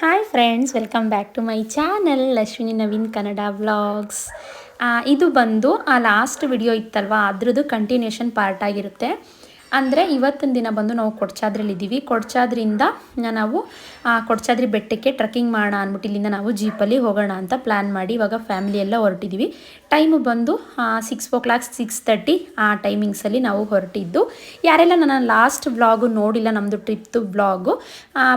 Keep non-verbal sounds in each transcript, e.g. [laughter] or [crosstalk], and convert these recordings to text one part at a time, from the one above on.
Hi friends welcome back to my channel Ashwini Naveen Kannada vlogs ಇದು ಬಂದು ಆ last video ಇತ್ತಲ್ವ? ಅದ್ರದ್ದು continuation part ಆಗಿರುತ್ತೆ. ಅಂದರೆ ಇವತ್ತಿನ ದಿನ ಬಂದು ನಾವು ಕೊಡ್ಚಾದ್ರಲ್ಲಿದ್ದೀವಿ ಕೊಡ್ಚಾದ್ರಿಂದ ನಾವು ಕೊಡ್ಚಾದ್ರಿ ಬೆಟ್ಟಕ್ಕೆ ಟ್ರಕ್ಕಿಂಗ್ ಮಾಡೋಣ ಅಂದ್ಬಿಟ್ಟು ಇಲ್ಲಿಂದ ನಾವು ಜೀಪಲ್ಲಿ ಹೋಗೋಣ ಅಂತ ಪ್ಲ್ಯಾನ್ ಮಾಡಿ. ಇವಾಗ ಫ್ಯಾಮಿಲಿ ಎಲ್ಲ ಹೊರಟಿದ್ದೀವಿ ಟೈಮು ಬಂದು six o'clock six thirty ಆ ಟೈಮಿಂಗ್ಸಲ್ಲಿ ನಾವು ಹೊರಟಿದ್ದು. ಯಾರೆಲ್ಲ ನನ್ನ ಲಾಸ್ಟ್ ವ್ಲಾಗು ನೋಡಿಲ್ಲ ನಮ್ಮದು ಟ್ರಿಪ್ದು ವ್ಲಾಗು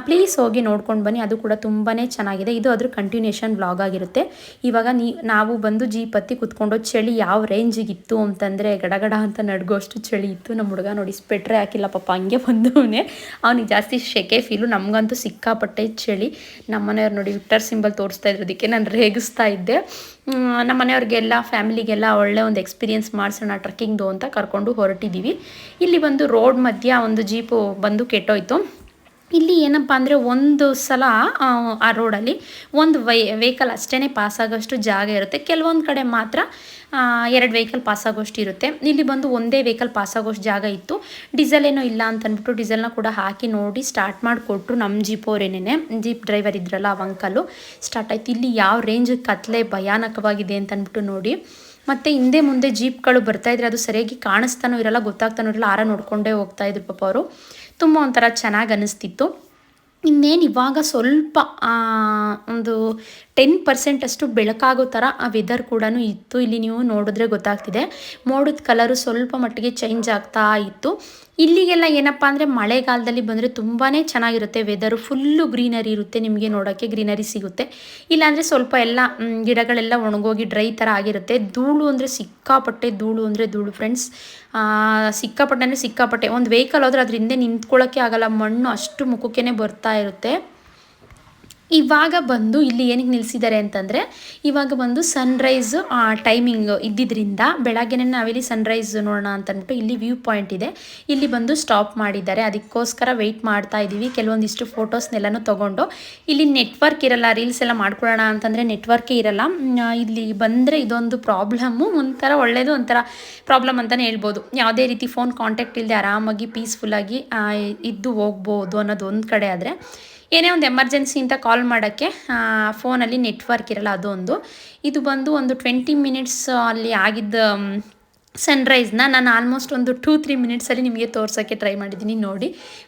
ಪ್ಲೀಸ್ ಹೋಗಿ ನೋಡ್ಕೊಂಡು ಬನ್ನಿ. ಅದು ಕೂಡ ತುಂಬಾ ಚೆನ್ನಾಗಿದೆ. ಇದು ಅದ್ರ ಕಂಟಿನ್ಯೂಷನ್ ವ್ಲಾಗ್ ಆಗಿರುತ್ತೆ. ಇವಾಗ ನೀ, ನಾವು ಬಂದು ಜೀಪ್ ಹತ್ತಿ ಕುತ್ಕೊಂಡು, ಚಳಿ ಯಾವ ರೇಂಜಿಗಿತ್ತು ಅಂತಂದರೆ, ಗಡಗಡ ಅಂತ ನಡ್ಗೋಷ್ಟು ಚಳಿ ಇತ್ತು. ನಮ್ಮ ಹುಡುಗ ನೋಡಿ ಸ್ಪೆಟ್ರೆ ಹಾಕಿಲ್ಲ, ಪಾಪ ಹಂಗೆ ಬಂದವನೇ. ಅವನಿಗೆ ಜಾಸ್ತಿ ಶೆಕೆ ಫೀಲು ನಮಗಂತೂ ಸಿಕ್ಕಾಪಟ್ಟೆ ಚಳಿ. ನಮ್ಮನೆಯವ್ರು ನೋಡಿ ವಿಕ್ಟರ್ ಸಿಂಬಲ್ ತೋರಿಸ್ತಾ ಇರೋದಕ್ಕೆ ನಾನು ರೇಗಿಸ್ತಾ ಇದ್ದೆ. ನಮ್ಮ ಮನೆಯವ್ರಿಗೆಲ್ಲ, ಫ್ಯಾಮಿಲಿಗೆಲ್ಲ ಒಳ್ಳೆ ಒಂದು ಎಕ್ಸ್ಪೀರಿಯೆನ್ಸ್ ಮಾಡಿಸೋಣ ಟ್ರಕ್ಕಿಂಗ್ದು ಅಂತ ಕರ್ಕೊಂಡು ಹೊರಟಿದ್ದೀವಿ. ಇಲ್ಲಿ ಬಂದು ರೋಡ್ ಮಧ್ಯ ಒಂದು ಜೀಪು ಬಂದು ಕೆಟ್ಟೋಯ್ತು. ಇಲ್ಲಿ ಏನಪ್ಪ ಅಂದರೆ ಒಂದು ಸಲ ಆ, ರೋಡಲ್ಲಿ ಒಂದು ವೈ ವೆಹಿಕಲ್ ಅಷ್ಟೇ ಪಾಸ್ ಆಗೋಷ್ಟು ಜಾಗ ಇರುತ್ತೆ. ಕೆಲವೊಂದು ಕಡೆ ಮಾತ್ರ ಎರಡು ವೆಹಿಕಲ್ ಪಾಸ್ ಆಗೋಷ್ಟು ಇರುತ್ತೆ. ಇಲ್ಲಿ ಬಂದು ಒಂದೇ ವೆಹಿಕಲ್ ಪಾಸ್ ಆಗೋಷ್ಟು ಜಾಗ ಇತ್ತು. ಡೀಸೆಲ್ ಏನೋ ಇಲ್ಲ ಅಂತ ಅಂದ್ಬಿಟ್ಟು ಡೀಸೆಲ್ನ ಕೂಡ ಹಾಕಿ ನೋಡಿ ಸ್ಟಾರ್ಟ್ ಮಾಡಿಕೊಟ್ರು ನಮ್ಮ ಜೀಪ್ ಅವರೇನೇ ಜೀಪ್ ಡ್ರೈವರ್ ಇದ್ರಲ್ಲ ಆ ಅಂಕಲು ಸ್ಟಾರ್ಟ್ ಆಯಿತು. ಇಲ್ಲಿ ಯಾವ ರೇಂಜ್ ಕತ್ಲೆ ಭಯಾನಕವಾಗಿದೆ ಅಂತ ಅಂದ್ಬಿಟ್ಟು ನೋಡಿ. ಮತ್ತು ಹಿಂದೆ ಮುಂದೆ ಜೀಪ್ಗಳು ಬರ್ತಾ ಇದ್ರೆ ಅದು ಸರಿಯಾಗಿ ಕಾಣಿಸ್ತಾನೂ ಇರಲ್ಲ ಗೊತ್ತಾಗ್ತಾನೂ ಇರಲ್ಲ ಆರ ನೋಡ್ಕೊಂಡೇ ಹೋಗ್ತಾ ಇದ್ರು ಪಾಪ ಅವರು. ತುಂಬ ಒಂಥರ ಚೆನ್ನಾಗಿ ಅನ್ನಿಸ್ತಿತ್ತು. ಇನ್ನೇನು ಇವಾಗ ಸ್ವಲ್ಪ ಒಂದು ಟೆನ್ ಪರ್ಸೆಂಟ್ ಅಷ್ಟು ಬೆಳಕಾಗೋ ಥರ ಆ ವೆದರ್ ಕೂಡ ಇತ್ತು. ಇಲ್ಲಿ ನೀವು ನೋಡಿದ್ರೆ ಗೊತ್ತಾಗ್ತಿದೆ. ಮೋಡದ ಕಲರು ಸ್ವಲ್ಪ ಮಟ್ಟಿಗೆ ಚೇಂಜ್ ಆಗ್ತಾ ಇತ್ತು. ಇಲ್ಲಿಗೆಲ್ಲ ಏನಪ್ಪ ಅಂದರೆ ಮಳೆಗಾಲದಲ್ಲಿ ಬಂದರೆ ತುಂಬಾ ಚೆನ್ನಾಗಿರುತ್ತೆ ವೆದರು ಫುಲ್ಲು ಗ್ರೀನರಿ ಇರುತ್ತೆ ನಿಮಗೆ ನೋಡೋಕ್ಕೆ ಗ್ರೀನರಿ ಸಿಗುತ್ತೆ. ಇಲ್ಲಾಂದರೆ ಸ್ವಲ್ಪ ಎಲ್ಲ ಗಿಡಗಳೆಲ್ಲ ಒಣಗೋಗಿ ಡ್ರೈ ಥರ ಆಗಿರುತ್ತೆ. ಧೂಳು ಅಂದರೆ ಸಿಕ್ಕಾಪಟ್ಟೆ ಧೂಳು ಅಂದರೆ ಧೂಳು ಫ್ರೆಂಡ್ಸ್ ಸಿಕ್ಕಾಪಟ್ಟೆ ಅಂದರೆ ಸಿಕ್ಕಾಪಟ್ಟೆ. ಒಂದು ವೆಹಿಕಲ್ ಹೋದರೆ ಅದರಿಂದ ನಿಂತ್ಕೊಳ್ಳೋಕ್ಕೆ ಆಗಲ್ಲ, ಮಣ್ಣು ಅಷ್ಟು ಮುಖಕ್ಕೇ ಬರ್ತಾ ಇರುತ್ತೆ. ಇವಾಗ ಬಂದು ಇಲ್ಲಿ ಏನಕ್ಕೆ ನಿಲ್ಲಿಸಿದ್ದಾರೆ ಅಂತಂದರೆ, ಇವಾಗ ಬಂದು ಸನ್ರೈಸ್ ಟೈಮಿಂಗ್ ಇದ್ದಿದ್ದರಿಂದ ಬೆಳಗ್ಗೆನೇ ನಾವಿಲ್ಲಿ ಸನ್ರೈಸ್ ನೋಡೋಣ ಅಂತ ಅಂದ್ಬಿಟ್ಟು ಇಲ್ಲಿ ವ್ಯೂ ಪಾಯಿಂಟ್ ಇದೆ. ಇಲ್ಲಿ ಬಂದು ಸ್ಟಾಪ್ ಮಾಡಿದ್ದಾರೆ. ಅದಕ್ಕೋಸ್ಕರ ವೆಯ್ಟ್ ಮಾಡ್ತಾ ಇದ್ದೀವಿ. ಕೆಲವೊಂದಿಷ್ಟು ಫೋಟೋಸ್ನೆಲ್ಲನೂ ತೊಗೊಂಡು. ಇಲ್ಲಿ ನೆಟ್ವರ್ಕ್ ಇರಲ್ಲ ರೀಲ್ಸ್ ಎಲ್ಲ ಮಾಡ್ಕೊಳ್ಳೋಣ ಅಂತಂದರೆ ನೆಟ್ವರ್ಕೇ ಇರಲ್ಲ. ಇಲ್ಲಿ ಬಂದರೆ ಇದೊಂದು ಪ್ರಾಬ್ಲಮ್ಮು ಒಂಥರ ಒಳ್ಳೆಯದು ಒಂಥರ ಪ್ರಾಬ್ಲಮ್ ಅಂತಲೇ ಹೇಳ್ಬೋದು. ಯಾವುದೇ ರೀತಿ ಫೋನ್ ಕಾಂಟ್ಯಾಕ್ಟ್ ಇಲ್ಲದೆ ಆರಾಮಾಗಿ ಪೀಸ್ಫುಲ್ಲಾಗಿ ಇದ್ದು ಹೋಗ್ಬೋದು ಅನ್ನೋದು ಒಂದು ಕಡೆ ಆದರೆ. ಏನೇ ಒಂದು ಎಮರ್ಜೆನ್ಸಿ ಅಂತ ಕಾಲ್ ಮಾಡೋಕ್ಕೆ ಫೋನಲ್ಲಿ ನೆಟ್ವರ್ಕ್ ಇರಲ್ಲ ಅದೊಂದು. ಇದು ಬಂದು ಒಂದು ಟ್ವೆಂಟಿ ಮಿನಿಟ್ಸ್ ಅಲ್ಲಿ ಆಗಿದ್ದ ಸನ್ರೈಸ್ನ ನಾನು ಆಲ್ಮೋಸ್ಟ್ ಒಂದು ಟೂ ತ್ರೀ ಮಿನಿಟ್ಸಲ್ಲಿ ನಿಮಗೆ ತೋರ್ಸೋಕ್ಕೆ ಟ್ರೈ ಮಾಡಿದ್ದೀನಿ. ನೋಡಿ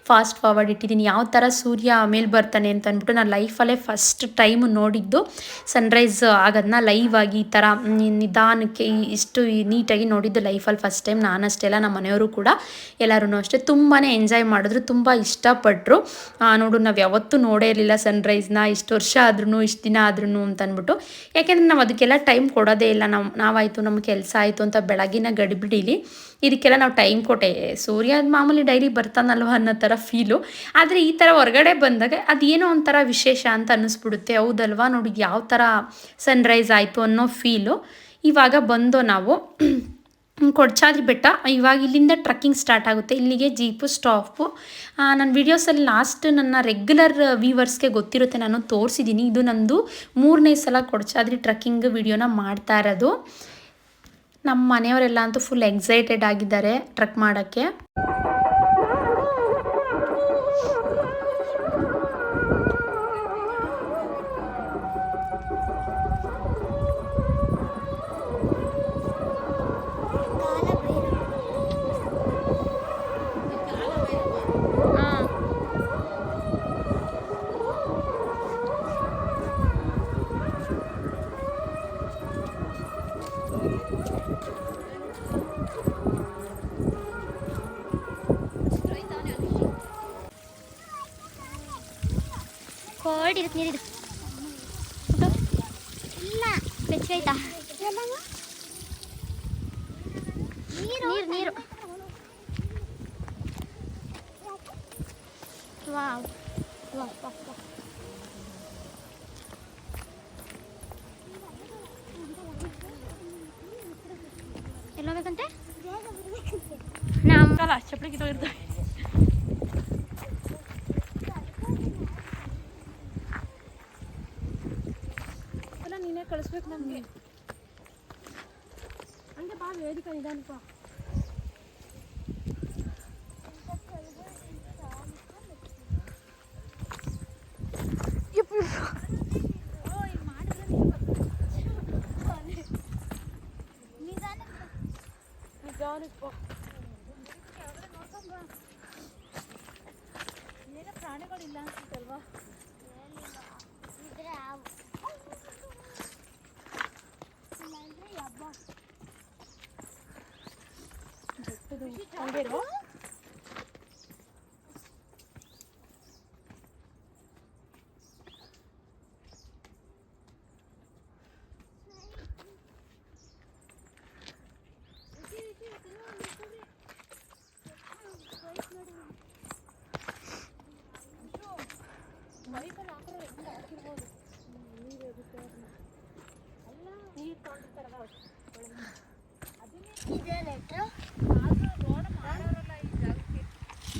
ಫಾಸ್ಟ್ ಫಾರ್ವರ್ಡ್ ಇಟ್ಟಿದ್ದೀನಿ. ಯಾವ ಥರ ಸೂರ್ಯ ಮೇಲೆ ಬರ್ತಾನೆ ಅಂತ ಅಂದ್ಬಿಟ್ಟು ನಾನು ಲೈಫಲ್ಲೇ ಫಸ್ಟ್ ಟೈಮ್ ನೋಡಿದ್ದು ಸನ್ರೈಸ್ ಆಗೋದನ್ನ ಲೈವ್ ಆಗಿ ಈ ಥರ ನಿಧಾನಕ್ಕೆ ಇಷ್ಟು ನೀಟಾಗಿ ನೋಡಿದ್ದು ಲೈಫಲ್ಲಿ ಫಸ್ಟ್ ಟೈಮ್ ನಾನಷ್ಟೇ ಅಲ್ಲ ನಮ್ಮ ಮನೆಯವರು ಕೂಡ ಎಲ್ಲರೂ ಅಷ್ಟೇ. ತುಂಬಾ ಎಂಜಾಯ್ ಮಾಡಿದ್ರು, ತುಂಬ ಇಷ್ಟಪಟ್ಟರು ನೋಡು, ನಾವು ಯಾವತ್ತೂ ನೋಡೇ ಇರಲಿಲ್ಲ ಸನ್ರೈಸ್ನ ಇಷ್ಟು ವರ್ಷ ಆದ್ರೂ ಇಷ್ಟು ದಿನ ಆದ್ರೂ ಅಂತ ಅಂದ್ಬಿಟ್ಟು. ಯಾಕೆಂದರೆ ನಾವು ಅದಕ್ಕೆಲ್ಲ ಟೈಮ್ ಕೊಡೋದೇ ಇಲ್ಲ. ನಾವು, ನಾವಾಯಿತು ನಮ್ಮ ಕೆಲಸ ಆಯಿತು ಅಂತ ಬೆಳಗಿನ ಗಡಿಬಿಡಿಲಿ. ಇದಕ್ಕೆಲ್ಲ ನಾವು ಟೈಮ್ ಕೊಟ್ಟೆ. ಸೂರ್ಯ ಮಾಮೂಲಿ ಡೈಲಿ ಬರ್ತಾನಲ್ವ ಅನ್ನೋ ಥರ ಫೀಲು ಆದರೆ ಈ ಥರ ಹೊರಗಡೆ ಬಂದಾಗ ಅದೇನೋ ಒಂಥರ ವಿಶೇಷ ಅಂತ ಅನ್ನಿಸ್ಬಿಡುತ್ತೆ. ಹೌದಲ್ವಾ? ನೋಡಿ ಯಾವ ಥರ ಸನ್ರೈಸ್ ಆಯಿತು ಅನ್ನೋ ಫೀಲು ಇವಾಗ ಬಂದು ನಾವು [clears throat] ಕೊಡ್ಚಾದ್ರಿ ಬೆಟ್ಟ, ಇವಾಗ ಇಲ್ಲಿಂದ ಟ್ರಕ್ಕಿಂಗ್ ಸ್ಟಾರ್ಟ್ ಆಗುತ್ತೆ. ಇಲ್ಲಿಗೆ ಜೀಪು ಸ್ಟಾಪು ನನ್ನ ವೀಡಿಯೋಸಲ್ಲಿ ಲಾಸ್ಟ್ ನನ್ನ ರೆಗ್ಯುಲರ್ ವ್ಯೂವರ್ಸ್ಗೆ ಗೊತ್ತಿರುತ್ತೆ. ನಾನು ತೋರಿಸಿದ್ದೀನಿ ಇದು ನಂದು ಮೂರನೇ ಸಲ ಕೊಡ್ಚಾದ್ರಿ ಟ್ರಕ್ಕಿಂಗ್ ವಿಡಿಯೋನ ಮಾಡ್ತಾ ಇರೋದು. ನಮ್ಮ ಮನೆಯವರೆಲ್ಲ ಅಂತೂ ಫುಲ್ ಎಕ್ಸೈಟೆಡ್ ಆಗಿದ್ದಾರೆ ಟ್ರಕ್ ಮಾಡೋಕ್ಕೆ. ಕೋಲ್ಡ್ ಇರುತ್ತೆ ನೀರಿದು ಇಲ್ಲ ಬೆಚ್ಚಗೈತಾ ನೀರು ನೀರು ವಾವ್ ವಾವ್ ವಾವ್ ವಾವ್ ಎಲ್ಲೋಗ್ಬೇಕಂತೆ ನಮ್ಮ ಕಾಲ ಚಪ್ಪಲಿ ಕಿತ್ತೋಗಿರ್ತವೆ ಕಳಿಸ್ಬೇಕು ನಮಗೆ ಹಂಗೆ ಭಾಳ ವೇದಿಕ ನಿಧಾನಪ್ಪ ನಿಧಾನಪ್ಪ ಪ್ರಾಣಿಗಳಿಲ್ಲ ಅನ್ಸುತ್ತಲ್ವಾ ಹಂಗೆ ಇರು. ಬೈಕಲ್ಲಿ ಹಾಕಿದ್ರೆ ಹೆಂಗ್ ಹಾಕಿರ್ಬೋದು? ನೀರು ಇರುತ್ತೆ ಅದನ್ನ. ಅಲ್ಲ, ನೀರು ತೊಗೊಂಡಿರ್ತಾರಲ್ಲ ಅವ್ರು. ಇದೆ ಲೆಟ್ರು ಆದ್ರೂ ರೋಡ್ ಮಾಡೋರಲ್ಲ ಈ ಜಾಗಕ್ಕೆ. ಇದೆ ಲೆಟ್ರು ವೈ ಎಲ್ಲ ಗಾಳಿ ಸೌಂಡ್ ಮರ್ರೋ ಅಂತಿದೆ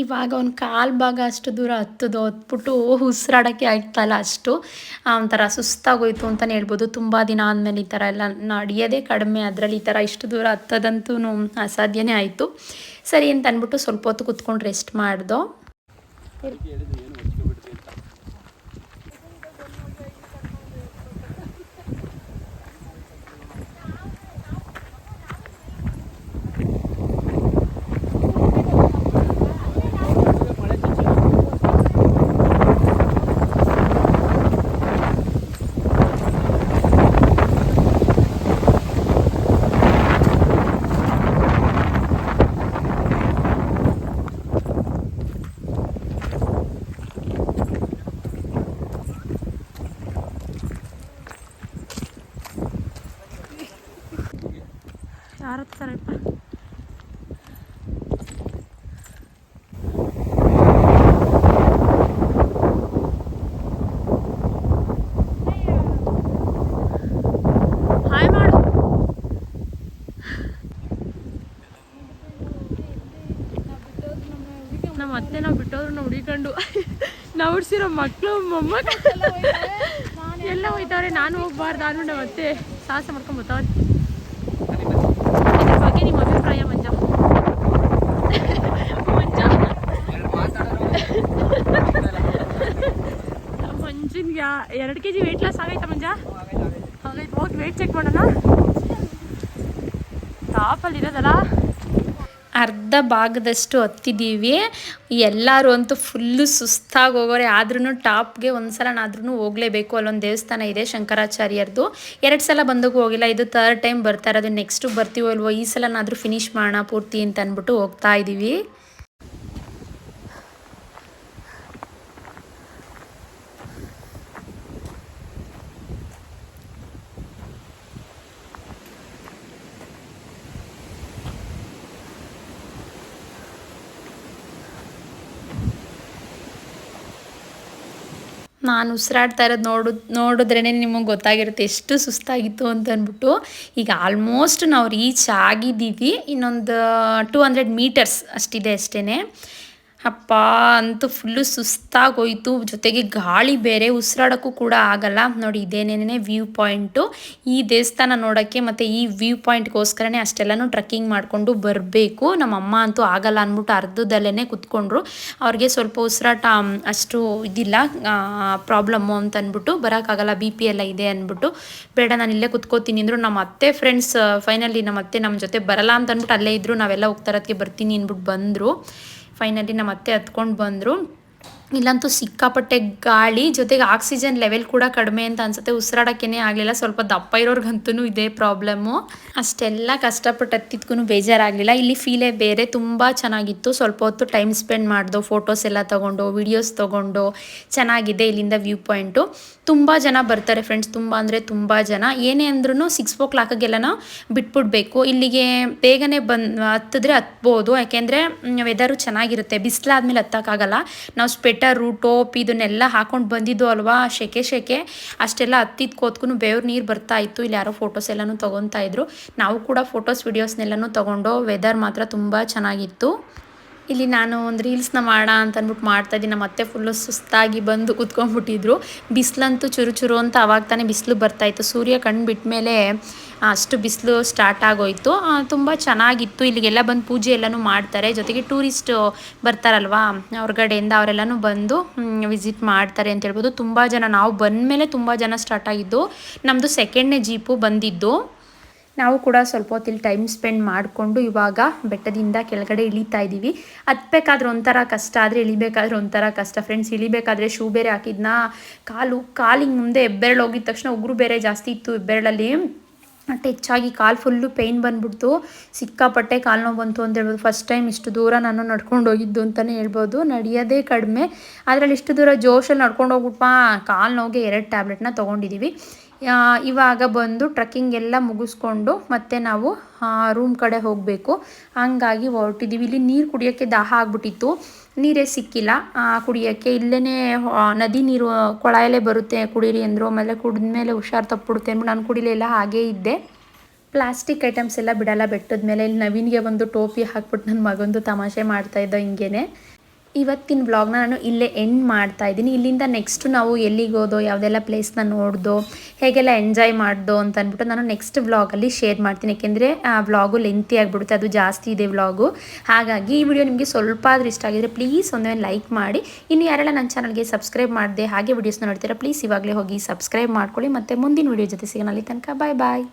ಇವಾಗ ಅವ್ನ ಕಾಲು ಭಾಗ ಅಷ್ಟು ದೂರ ಹತ್ತದು, ಹತ್ಬಿಟ್ಟು ಉಸಿರಾಡೋಕ್ಕೆ ಆಯ್ತಲ್ಲ ಅಷ್ಟು. ಒಂಥರ ಸುಸ್ತಾಗೋಯ್ತು ಅಂತಲೇ ಹೇಳ್ಬೋದು. ತುಂಬ ದಿನ ಆದಮೇಲೆ ಈ ಥರ ಎಲ್ಲ ನಡೆಯೋದೇ ಕಡಿಮೆ. ಅದರಲ್ಲಿ ಈ ಥರ ಇಷ್ಟು ದೂರ ಹತ್ತೋದಂತೂ ಅಸಾಧ್ಯನೇ ಆಯಿತು. ಸರಿ ಅಂತ ಅಂದ್ಬಿಟ್ಟು ಸ್ವಲ್ಪ ಹೊತ್ತು ಕುತ್ಕೊಂಡು ರೆಸ್ಟ್ ಮಾಡ್ದೋ ಯಾರ ಹತ್ತಾರಪ್ಪ ಹಾಯ್ ಮಾಡು ನಮ್ಮ ಅತ್ತೆ ನಾವು ಬಿಟ್ಟೋದ್ರು ನಾವು ಹುಡಿಕೊಂಡು ನಾವು ಹುಡ್ಸಿರೋ ಮಕ್ಕಳು ಮೊಮ್ಮಕ್ಕ ಎಲ್ಲ ಹೋಯ್ತವ್ರೆ, ನಾನು ಹೋಗ್ಬಾರ್ದು ನಮ್ಮ ಅತ್ತೆ ಸಾಹಸ ಮಾಡ್ಕೊಂಡು ಬರ್ತಾವ್ರೆ. ಬಗ್ಗೆ ನಿಮ್ಮ ಅಭಿಪ್ರಾಯ, ಮಂಜ? ಮಂಜ? ಮಂಜಿನ್ಗೆ ಎರಡು ಕೆ ಜಿ ವೆಯ್ಟ್ ಲಾಸ್ ಆಗೈತಾ ಮಂಜ? ಆಗೈತೆ ಹೋಗಿ ವೆಯ್ಟ್ ಚೆಕ್ ಮಾಡೋಣ. ಟಾಪಲ್ಲಿ ಇರೋದಲ್ಲ? ಅರ್ಧ ಭಾಗದಷ್ಟು ಹತ್ತಿದ್ದೀವಿ ಎಲ್ಲರೂ ಅಂತೂ ಫುಲ್ಲು ಸುಸ್ತಾಗಿ ಹೋಗೋರೆ ಆದ್ರೂ ಟಾಪ್ಗೆ ಒಂದು ಸಲನಾದ್ರೂ ಹೋಗಲೇಬೇಕು. ಅಲ್ಲೊಂದು ದೇವಸ್ಥಾನ ಇದೆ ಶಂಕರಾಚಾರ್ಯರದು. ಎರಡು ಸಲ ಬಂದಕ್ಕೂ ಹೋಗಿಲ್ಲ. ಇದು ಥರ್ಡ್ ಟೈಮ್ ಬರ್ತಾ ಇರೋದು. ನೆಕ್ಸ್ಟು ಬರ್ತೀವೋ ಅಲ್ವೋ ಈ ಸಲನಾದರೂ ಫಿನಿಶ್ ಮಾಡೋಣ ಪೂರ್ತಿ ಅಂತ ಅಂದ್ಬಿಟ್ಟು ಹೋಗ್ತಾ ಇದ್ದೀವಿ ನಾನು ಉಸಿರಾಡ್ತಾ ಇರೋದು ನೋಡು ನೋಡಿದ್ರೇ ನಿಮಗೆ ಗೊತ್ತಾಗಿರುತ್ತೆ ಎಷ್ಟು ಸುಸ್ತಾಗಿತ್ತು ಅಂತ ಅಂದ್ಬಿಟ್ಟು. ಈಗ ಆಲ್ಮೋಸ್ಟ್ ನಾವು ರೀಚ್ ಆಗಿದ್ದೀವಿ. ಇನ್ನೊಂದು ಟೂ ಹಂಡ್ರೆಡ್ ಮೀಟರ್ಸ್ ಅಷ್ಟಿದೆ ಅಷ್ಟೇ ಅಪ್ಪ, ಅಂತೂ ಫುಲ್ಲು ಸುಸ್ತಾಗೋಯ್ತು. ಜೊತೆಗೆ ಗಾಳಿ ಬೇರೆ, ಉಸಿರಾಡೋಕ್ಕೂ ಕೂಡ ಆಗಲ್ಲ. ನೋಡಿ ಇದೇನೇನೇ ವ್ಯೂ ಪಾಯಿಂಟು ಈ ದೇವಸ್ಥಾನ ನೋಡೋಕ್ಕೆ ಮತ್ತು ಈ ವ್ಯೂ ಪಾಯಿಂಟ್ಗೋಸ್ಕರನೇ ಅಷ್ಟೆಲ್ಲನೂ ಟ್ರಕ್ಕಿಂಗ್ ಮಾಡಿಕೊಂಡು ಬರಬೇಕು. ನಮ್ಮ ಅಮ್ಮ ಅಂತೂ ಆಗಲ್ಲ ಅಂದ್ಬಿಟ್ಟು ಅರ್ಧದಲ್ಲೇ ಕುತ್ಕೊಂಡ್ರು. ಅವ್ರಿಗೆ ಸ್ವಲ್ಪ ಉಸಿರಾಟ ಅಷ್ಟು ಇದಿಲ್ಲ. ಪ್ರಾಬ್ಲಮ್ಮು ಅಂತ ಅಂದ್ಬಿಟ್ಟು ಬರೋಕ್ಕಾಗಲ್ಲ ಬಿ ಪಿ ಎಲ್ಲ ಇದೆ ಅಂದ್ಬಿಟ್ಟು. ಬೇಡ, ನಾನು ಇಲ್ಲೇ ಕುತ್ಕೋತೀನಿ ಅಂದರು ನಮ್ಮ ಅತ್ತೆ ಫ್ರೆಂಡ್ಸ್ ಫೈನಲಿ ನಮ್ಮ ಅತ್ತೆ ನಮ್ಮ ಜೊತೆ ಬರಲ್ಲ ಅಂತ ಅಂದ್ಬಿಟ್ಟು ಅಲ್ಲೇ ಇದ್ದರು ನಾವೆಲ್ಲ ಹೋಗ್ತಾರದಕ್ಕೆ ಬರ್ತೀನಿ ಅಂದ್ಬಿಟ್ಟು ಬಂದರು. ಫೈನಲಿ ನಮ್ಮ ಅತ್ತೆ ಹತ್ಕೊಂಡು ಬಂದರು. ಇಲ್ಲಂತೂ ಸಿಕ್ಕಾಪಟ್ಟೆ ಗಾಳಿ, ಜೊತೆಗೆ ಆಕ್ಸಿಜನ್ ಲೆವೆಲ್ ಕೂಡ ಕಡಿಮೆ ಅಂತ ಅನ್ಸುತ್ತೆ. ಉಸಿರಾಡೋಕ್ಕೇನೆ ಆಗಲಿಲ್ಲ. ಸ್ವಲ್ಪ ದಪ್ಪ ಇರೋರ್ಗಂತೂ ಇದೇ ಪ್ರಾಬ್ಲಮ್ಮು ಅಷ್ಟೆಲ್ಲ ಕಷ್ಟಪಟ್ಟು ಹತ್ತಿದ್ಕೂ ಬೇಜಾರಾಗಲಿಲ್ಲ. ಇಲ್ಲಿ ಫೀಲೇ ಬೇರೆ, ತುಂಬ ಚೆನ್ನಾಗಿತ್ತು. ಸ್ವಲ್ಪ ಹೊತ್ತು ಟೈಮ್ ಸ್ಪೆಂಡ್ ಮಾಡ್ದು ಫೋಟೋಸ್ ಎಲ್ಲ ತೊಗೊಂಡು ವಿಡಿಯೋಸ್ ತೊಗೊಂಡು, ಚೆನ್ನಾಗಿದೆ ಇಲ್ಲಿಂದ ವ್ಯೂ ಪಾಯಿಂಟು ತುಂಬ ಜನ ಬರ್ತಾರೆ ಫ್ರೆಂಡ್ಸ್ ತುಂಬ ಅಂದರೆ ತುಂಬ ಜನ. ಏನೇ ಅಂದ್ರೂ ಸಿಕ್ಸ್ ಓ ಕ್ಲಾಕಿಗೆಲ್ಲ ಬಿಟ್ಬಿಡ್ಬೇಕು. ಇಲ್ಲಿಗೆ ಬೇಗನೆ ಬಂದು, ಹತ್ತಿದ್ರೆ ಹತ್ಬೋದು. ಯಾಕೆಂದರೆ ವೆದರು ಚೆನ್ನಾಗಿರುತ್ತೆ. ಬಿಸಿಲಾದ್ಮೇಲೆ ಹತ್ತಕ್ಕಾಗಲ್ಲ. ನಾವು ಸ್ವೆಟರು ಟೋಪ್ ಇದನ್ನೆಲ್ಲ ಹಾಕೊಂಡು ಬಂದಿದ್ದು ಅಲ್ವಾ? ಶೆಕೆ ಶೆಕೆ. ಅಷ್ಟೆಲ್ಲ ಹತ್ತಿದ ಕೂತ್ಕೂ ಬೇವ್ರ ನೀರು ಬರ್ತಾ ಇತ್ತು. ಇಲ್ಲಿ ಯಾರೋ ಫೋಟೋಸ್ ಎಲ್ಲಾನು ತೊಗೊತಾ ಇದ್ರು. ನಾವು ಕೂಡ ಫೋಟೋಸ್ ವಿಡಿಯೋಸ್ನೆಲ್ಲನೂ ತೊಗೊಂಡು ವೆದರ್ ಮಾತ್ರ ತುಂಬ ಚೆನ್ನಾಗಿತ್ತು. ಇಲ್ಲಿ ನಾನು ಒಂದು ರೀಲ್ಸ್ನ ಮಾಡೋಣ ಅಂತ ಅಂದ್ಬಿಟ್ಟು ಮಾಡ್ತಾ ಇದ್ದೀನಿ. ನಮ್ಮ ಅತ್ತೆ ಫುಲ್ಲು ಸುಸ್ತಾಗಿ ಬಂದು ಕುತ್ಕೊಂಡ್ಬಿಟ್ಟಿದ್ರು. ಬಿಸಿಲಂತೂ ಚುರು ಚುರು ಅಂತ ಅವಾಗ ತಾನೇ ಬಿಸಿಲು ಬರ್ತಾಯಿತ್ತು ಸೂರ್ಯ ಕಣ್ಣು ಬಿಟ್ಟ ಮೇಲೆ ಅಷ್ಟು ಬಿಸಿಲು ಸ್ಟಾರ್ಟ್ ಆಗೋಯ್ತು. ತುಂಬ ಚೆನ್ನಾಗಿತ್ತು. ಇಲ್ಲಿಗೆಲ್ಲ ಬಂದು ಪೂಜೆ ಎಲ್ಲನೂ ಮಾಡ್ತಾರೆ. ಜೊತೆಗೆ ಟೂರಿಸ್ಟ್ ಬರ್ತಾರಲ್ವಾ, ಹೊರಗಡೆಯಿಂದ ಅವರೆಲ್ಲನೂ ಬಂದು ವಿಸಿಟ್ ಮಾಡ್ತಾರೆ ಅಂತ ಹೇಳ್ಬೋದು. ತುಂಬ ಜನ, ನಾವು ಬಂದಮೇಲೆ ತುಂಬ ಜನ ಸ್ಟಾರ್ಟ್ ಆಗಿದ್ದು. ನಮ್ಮದು ಸೆಕೆಂಡ್ನೇ ಜೀಪು ಬಂದಿದ್ದು. ನಾವು ಕೂಡ ಸ್ವಲ್ಪ ಹೊತ್ತಿಲ್ಲಿ ಟೈಮ್ ಸ್ಪೆಂಡ್ ಮಾಡಿಕೊಂಡು ಇವಾಗ ಬೆಟ್ಟದಿಂದ ಕೆಳಗಡೆ ಇಳಿತಾ ಇದ್ದೀವಿ. ಹತ್ಬೇಕಾದ್ರೆ ಒಂಥರ ಕಷ್ಟ, ಆದರೆ ಇಳಿಬೇಕಾದ್ರೆ ಒಂಥರ ಕಷ್ಟ. ಫ್ರೆಂಡ್ಸ್ ಇಳಿಬೇಕಾದ್ರೆ ಶೂ ಬೇರೆ ಹಾಕಿದ್ನ? ಕಾಲು, ಕಾಲಿಗೆ ಮುಂದೆ ಹೆಬ್ಬೆರಳು ಹೋಗಿದ ತಕ್ಷಣ ಉಗುರು ಬೇರೆ ಜಾಸ್ತಿ ಇತ್ತು ಹೆಬ್ಬೆರಳಲ್ಲಿ. ಹೆಚ್ಚಾಗಿ ಕಾಲು ಫುಲ್ಲು ಪೇಯ್ನ್ ಬಂದ್ಬಿಡ್ತು. ಸಿಕ್ಕಾಪಟ್ಟೆ ಕಾಲು ನೋವು ಬಂತು ಅಂತ ಹೇಳ್ಬೋದು. ಫಸ್ಟ್ ಟೈಮ್ ಇಷ್ಟು ದೂರ ನಾನು ನಡ್ಕೊಂಡು ಹೋಗಿದ್ದು ಅಂತಲೇ ಹೇಳ್ಬೋದು. ನಡೆಯೋದೇ ಕಡಿಮೆ. ಅದರಲ್ಲಿ ಇಷ್ಟು ದೂರ ಜೋಶಲ್ಲಿ ನಡ್ಕೊಂಡು ಹೋಗ್ಬಿಟ್ಪಾ ಕಾಲು ನೋವಿಗೆ ಎರಡು ಟ್ಯಾಬ್ಲೆಟ್ನ ತೊಗೊಂಡಿದ್ದೀವಿ ಇವಾಗ ಬಂದು ಟ್ರಕ್ಕಿಂಗ್ ಎಲ್ಲ ಮುಗಿಸ್ಕೊಂಡು ಮತ್ತೆ ನಾವು ರೂಮ್ ಕಡೆ ಹೋಗಬೇಕು. ಹಂಗಾಗಿ ಹೊರಟಿದ್ದೀವಿ ಇಲ್ಲಿ ನೀರು ಕುಡಿಯೋಕ್ಕೆ ದಾಹ ಆಗ್ಬಿಟ್ಟಿತ್ತು. ನೀರೇ ಸಿಕ್ಕಿಲ್ಲ. ಕುಡಿಯೋಕ್ಕೆ. ಇಲ್ಲೇ ನದಿ ನೀರು ಕೊಳಾಯಲ್ಲೇ ಬರುತ್ತೆ, ಕುಡೀರಿ ಅಂದರು. ಆಮೇಲೆ ಕುಡಿದ್ಮೇಲೆ ಹುಷಾರು ತಪ್ಪಿಬಿಡುತ್ತೆ ಅಂದ್ಬಿಟ್ಟು ನಾನು ಕುಡಿಲಿಲ್ಲ ಹಾಗೇ ಇದ್ದೆ. ಪ್ಲಾಸ್ಟಿಕ್ ಐಟಮ್ಸ್ ಎಲ್ಲ ಬಿಡಲ್ಲ, ಬೆಟ್ಟದ ಮೇಲೆ. ಇಲ್ಲಿ ನವೀನ್ಗೆ ಬಂದು ಟೋಪಿ ಹಾಕ್ಬಿಟ್ಟು ನನ್ನ ಮಗಂದು ತಮಾಷೆ ಮಾಡ್ತಾ ಇದ್ದ ಹಿಂಗೇನೆ. ಇವತ್ತಿನ ವ್ಲಾಗ್ನ ನಾನು ಇಲ್ಲೇ ಎಂಡ್ ಮಾಡ್ತಾ ಇದ್ದೀನಿ. ಇಲ್ಲಿಂದ ನೆಕ್ಸ್ಟ್ ನಾವು ಎಲ್ಲಿಗೆ ಹೋದೋ, ಯಾವುದೆಲ್ಲ ಪ್ಲೇಸ್ನ ನೋಡ್ದೋ, ಹೇಗೆಲ್ಲ ಎಂಜಾಯ್ ಮಾಡ್ದೋ ಅಂತ ಅಂದ್ಬಿಟ್ಟು ನಾನು ನೆಕ್ಸ್ಟ್ ವ್ಲಾಗಲ್ಲಿ ಶೇರ್ ಮಾಡ್ತೀನಿ. ಯಾಕೆಂದರೆ, ಆ ವ್ಲಾಗು ಲೆಂತಿ ಆಗಿಬಿಡುತ್ತೆ. ಅದು ಜಾಸ್ತಿ ಇದೆ ವ್ಲಾಗು ಹಾಗಾಗಿ ಈ ವಿಡಿಯೋ ನಿಮಗೆ ಸ್ವಲ್ಪ ಆದರೂ ಇಷ್ಟ ಆಗಿದ್ರೆ ಪ್ಲೀಸ್ ಒಂದೇ ಲೈಕ್ ಮಾಡಿ. ಇನ್ನು ಯಾರೆಲ್ಲ ನನ್ನ ಚಾನಲ್ಗೆ ಸಬ್ಸ್ಕ್ರೈಬ್ ಮಾಡಿದೆ ಹಾಗೆ ವೀಡಿಯೋಸ್ನ ನೋಡ್ತೀರಾ ಪ್ಲೀಸ್ ಇವಾಗಲೇ ಹೋಗಿ ಸಬ್ಸ್ಕ್ರೈಬ್ ಮಾಡ್ಕೊಳ್ಳಿ. ಮತ್ತು ಮುಂದಿನ ವಿಡಿಯೋ ಜೊತೆ ಸಿಗೋಣ. ಅಲ್ಲಿ ತನಕ ಬಾಯ್ ಬಾಯ್